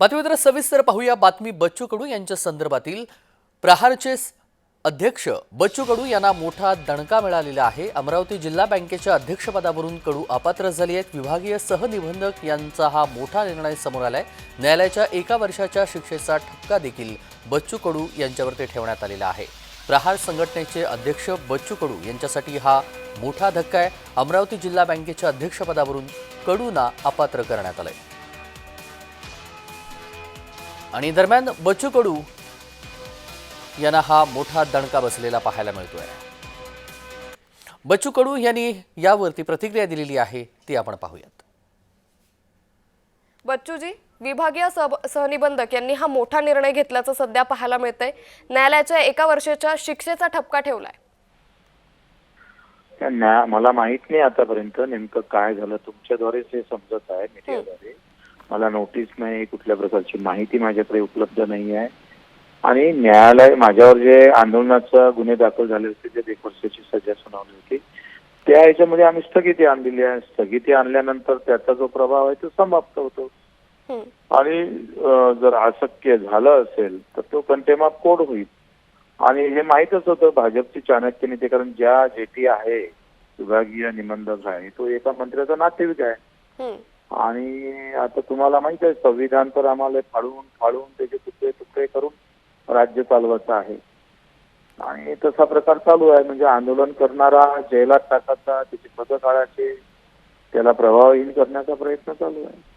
बातमीपत्र सविस्तर पाहूया. बातमी बच्चू कडू यांच्या संदर्भातील. प्रहारचे अध्यक्ष बच्चू कडू यांना मोठा दणका मिळालेला आहे. अमरावती जिल्हा बँकेच्या अध्यक्षपदावरून कडू अपात्र झाले आहेत. विभागीय सहनिबंधक यांचा हा मोठा निर्णय समोर आलाय. न्यायालयाच्या एका वर्षाच्या शिक्षेचा ठपका देखील बच्चू कडू यांच्यावरती ठेवण्यात आलेला आहे. प्रहार संघटनेचे अध्यक्ष बच्चू कडू यांच्यासाठी हा मोठा धक्का आहे. अमरावती जिल्हा बँकेच्या अध्यक्षपदावरून कडूंना अपात्र करण्यात आलं आहे आणि दरम्यान बच्चू कडू यांना हा मोठा दणका बसलेला पाहायला मिळतोय. बच्चू कडू यांनी यावरती प्रतिक्रिया दिलेली आहे ती आपण पाहूयात. बच्चूजी विभागीय सह- सहनिबंधक यांनी हा मोठा निर्णय घेतल्याचं सध्या पाहायला मिळतंय. न्यायालयाच्या एका वर्षाच्या शिक्षेचा ठपका ठेवलाय. मला माहीत नाही आतापर्यंत नेमकं काय झालं. तुमच्याद्वारेच हे समजत आहे मीडियाद्वारे. मला नोटीस नाही कुठल्या प्रकारची माहिती माझ्याकडे उपलब्ध नाही आहे. आणि न्यायालय माझ्यावर जे आंदोलनाचा गुन्हे दाखल झाले होते जे एक वर्षाची सजा सुनावली होती त्या ह्याच्यामध्ये आम्ही स्थगिती आणलेली आहे. स्थगिती आणल्यानंतर त्याचा जो प्रभाव आहे तो समाप्त होतो. आणि जर अशक्य झालं असेल तर तो कंटेम ऑफ कोर्ट होईल. आणि हे माहीतच होतं भाजपची चाणक्य नीती कारण ज्या जेटी आहे विभागीय निबंधक आहे तो एका मंत्र्याचा नातेवाईक आहे. आणि आता तुम्हाला माहीत आहे संविधान तर आम्हाला फाडून फाडून त्याचे तुकडे तुकडे करून राज्य चालवायचं आहे. आणि तसा प्रकार चालू आहे म्हणजे आंदोलन करणारा जेलात टाकायचा त्याचे पद काढायचे त्याला प्रभावहीन करण्याचा प्रयत्न चालू आहे.